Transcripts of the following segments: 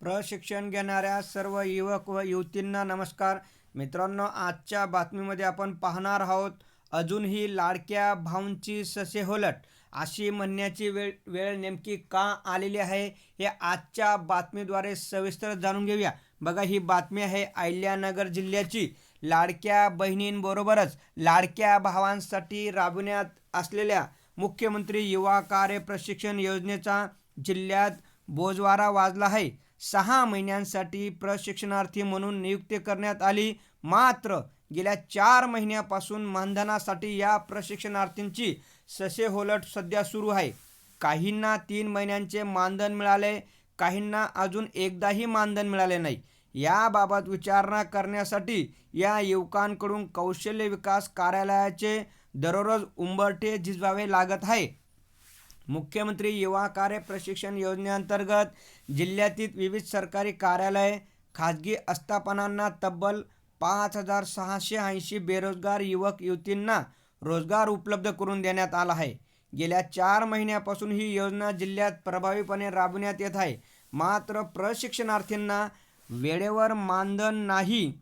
प्रशिक्षण घेणाऱ्या सर्व युवक व युवतींना नमस्कार. मित्रांनो आजच्या बातमीमध्ये आपण पाहणार आहोत अजूनही लाडक्या भाऊंची ससे होलट. अशी म्हणण्याची वेळ वेळ नेमकी का आलेली आहे हे आजच्या बातमीद्वारे सविस्तर जाणून घेऊया. बघा ही बातमी आहे अहिल्यानगर जिल्ह्याची. लाडक्या बहिणींबरोबरच लाडक्या भावांसाठी राबविण्यात असलेल्या मुख्यमंत्री युवा कार्य प्रशिक्षण योजनेचा जिल्ह्यात बोजवारा वाजला आहे. सहा महिन्यांसाठी प्रशिक्षणार्थी म्हणून नियुक्ती करण्यात आली. मात्र गेल्या चार महिन्यापासून मानधनासाठी या प्रशिक्षणार्थींची ससेहोलट सध्या सुरू आहे. काहींना तीन महिन्यांचे मानधन मिळाले काहींना अजून एकदाही मानधन मिळाले नाही. याबाबत विचारणा करण्यासाठी या युवकांकडून कौशल्य विकास कार्यालयाचे दररोज उंबरठे झिजवावे लागत आहे. मुख्यमंत्री युवा कार्य प्रशिक्षण योजनेअंतर्गत जिल्ह्यातील विविध सरकारी कार्यालय खाजगी आस्थापनांना तब्बल पाच हजार सहाशे ऐंशी बेरोजगार युवक युवतींना रोजगार उपलब्ध करून देण्यात आला आहे. गेल्या चार महिन्यापासून ही योजना जिल्ह्यात प्रभावीपणे राबवण्यात येत आहे. मात्र प्रशिक्षणार्थींना वेळेवर मानधन नाही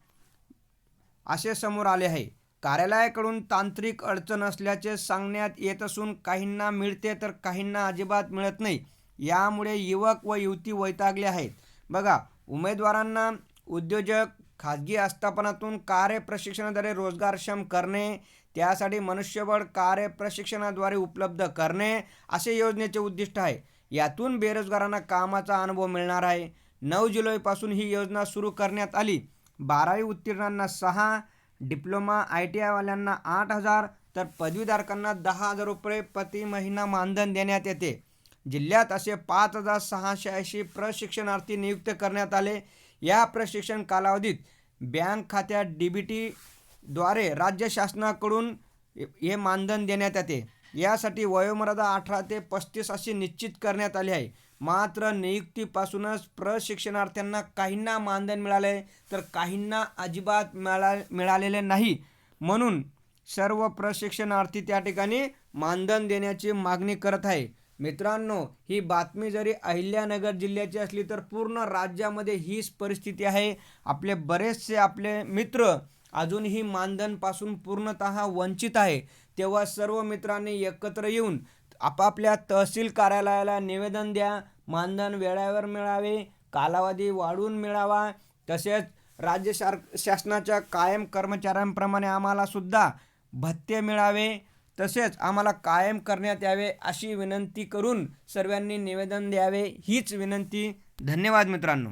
असे समोर आले आहे. कार्यालयाकडून तांत्रिक अडचण असल्याचे सांगण्यात येत असून काहींना मिळते तर काहींना अजिबात मिळत नाही. यामुळे युवक व युवती वैतागले आहेत. बघा उमेदवारांना उद्योजक खाजगी आस्थापनातून कार्य प्रशिक्षणाद्वारे रोजगारक्षम करणे त्यासाठी मनुष्यबळ कार्य प्रशिक्षणाद्वारे उपलब्ध करणे असे योजनेचे उद्दिष्ट आहे. यातून बेरोजगारांना कामाचा अनुभव मिळणार आहे. नऊ जुलैपासून ही योजना सुरू करण्यात आली. बारावी उत्तीर्णांना सहा डिप्लोमा आय टी आयवाल्यांना आठ हजार तर पदवीधारकांना दहा हजार रुपये प्रति महिना मानधन देण्यात येते. जिल्ह्यात असे पाच हजार सहाशे ऐंशी प्रशिक्षणार्थी नियुक्त करण्यात आले. या प्रशिक्षण कालावधीत बँक खात्यात डी बी टीद्वारे राज्य शासनाकडून हे मानधन देण्यात येते. यासाठी वयोमर्यादा अठरा ते पस्तीस अशी निश्चित करण्यात आली आहे. मात्र नियुक्तीपासूनच प्रशिक्षणार्थ्यांना काहींना मानधन मिळाले तर काहींना अजिबात मिळा मिळालेले नाही. म्हणून सर्व प्रशिक्षणार्थी त्या ठिकाणी मानधन देण्याची मागणी करत आहे. मित्रांनो ही बातमी जरी अहिल्यानगर जिल्ह्याची असली तर पूर्ण राज्यामध्ये हीच परिस्थिती आहे. आपले बरेचसे आपले मित्र अजूनही मानधनपासून पूर्णत वंचित आहे. तेव्हा सर्व मित्रांनी एकत्र येऊन आपापल्या तहसील कार्यालयाला निवेदन द्या. मानधन वेळेवर मिळावे कालावधी वाढवून मिळावा. तसेच राज्य शार शासनाच्या कायम कर्मचाऱ्यांप्रमाणे आम्हाला सुद्धा भत्ते मिळावे. तसेच आम्हाला कायम करण्यात यावे अशी विनंती करून सर्वांनी निवेदन द्यावे. हीच विनंती. धन्यवाद मित्रांनो.